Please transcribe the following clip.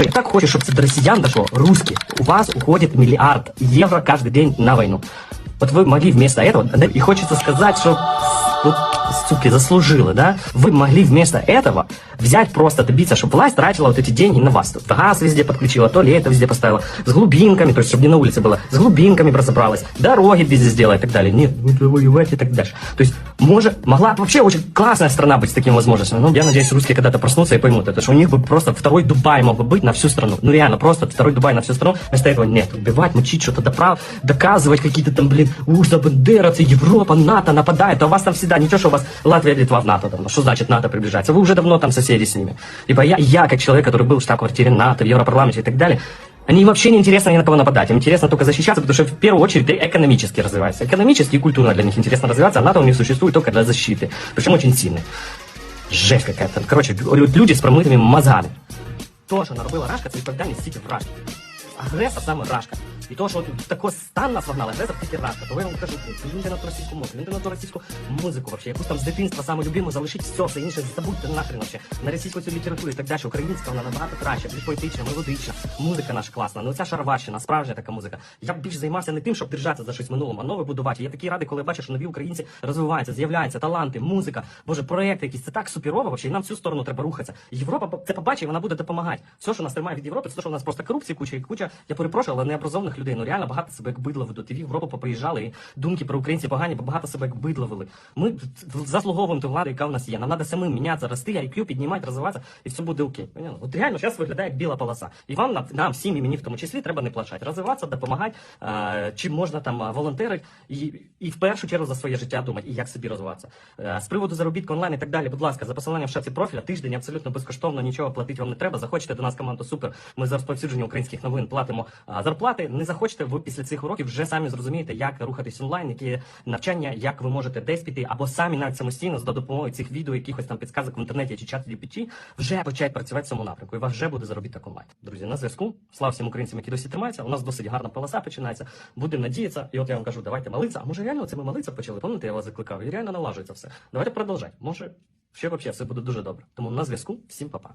Я так хочу, чтобы до россиян дошло, русские, у вас уходит миллиард евро каждый день на войну. Вот вы могли вместо этого, да, и хочется сказать, что вот, суки, заслужила, да? Вы могли вместо этого взять просто добиться, чтобы власть тратила вот эти деньги на вас. Тут газ везде подключила, туалеты везде поставила, с глубинками, то есть, чтобы не на улице было, с глубинками разобралась, дороги везде сделала и так далее. Нет, ну воевать и так дальше. То есть, может, могла вообще очень классная страна быть с такими возможностями. Ну, я надеюсь, русские когда-то проснутся и поймут это, что у них бы просто второй Дубай мог бы быть на всю страну. Ну, реально, просто второй Дубай на всю страну. Вместо этого нет, убивать, мучить, что-то доправ, доказывать какие-то там, блин, уж за бандеровцы, Европа, НАТО нападает, а у вас там всегда, ничего, что у вас Латвия, Литва в НАТО давно. Что значит НАТО приближается? Вы уже давно там соседи с ними. Ибо я, я как человек, который был в штаб-квартире НАТО, в Европарламенте и так далее, они вообще не интересно ни на кого нападать. Им интересно только защищаться, потому что в первую очередь ты экономически развиваешься. Экономически и культурно для них интересно развиваться, а НАТО у них существует только для защиты. Причем очень сильный. Жесть какая-то. Короче, люди с промытыми мозгами. То, що наробила Рашка, це відповідальність тільки в Рашки. Агресор саме Рашка. І то, що от такий стан нас вогнали, агресор тільки Рашка. То я вам кажу, плюньте на ту російську мову, плюньте на ту російську музику вообще. Якусь там з дитинства саме любиму залишіть все, все інше забудьте нахрен вообще. На російську цю літературу і так далі. Українська вона набагато краще, більш поетична, мелодична. Музика наша класна. Ну ця шароварщина, справжня така музика. Я б більш займався не тим, щоб держатися за щось минулому, а нове будувати. Я такий радий, коли бачу, що нові українці розвиваються, з'являються таланти, музика, боже, проекти якісь. Це так суперово, вообще, і нам в цю сторону треба рухатися. Європа це побачить, вона буде допомагати. Все, що нас тримає від Європи, це те, що у нас просто корупція, куча і куча. Я перепрошую, але необразованих людей. Ну реально багато себе як бидло ведуть. І в поприїжджали, і думки про українців погані, бо багато себе як вели. Ми заслуговуємо ту владу, яка в нас є. Нам треба самим мінятися, рости, IQ, піднімати, розвиватися, і все буде окей. Понятно? От реально зараз виглядає як біла полоса. І вам нам, всім і мені в тому числі треба не плачати. Розвиватися, допомагати, е, чим можна там волонтерити і, і в першу чергу за своє життя думати, і як собі розвиватися. Е, з приводу заробітку онлайн і так далі, будь ласка, за посиланням в шапці профіля, тиждень абсолютно безкоштовно, нічого платити вам не треба. Захочете до нас команду супер. Ми за розповсюдження українських новин платимо а, зарплати. Не захочете, ви після цих уроків вже самі зрозумієте, як рухатись онлайн, які навчання, як ви можете десь піти, або самі навіть самостійно за допомогою цих відео, якихось там підказок в інтернеті чи чат GPT, вже почать працювати в цьому напрямку. І вас вже буде заробіток онлайн. Друзі, на зв'язку. Слава всім українцям, які досі тримаються. У нас досить гарна полоса починається. Будемо надіятися. І от я вам кажу, давайте молитися. А може реально це ми молитися почали? Пам'ятаєте, я вас закликав, і реально налажується все. Давайте продовжати. Може, ще взагалі все буде дуже добре. Тому на зв'язку. Всім па-па.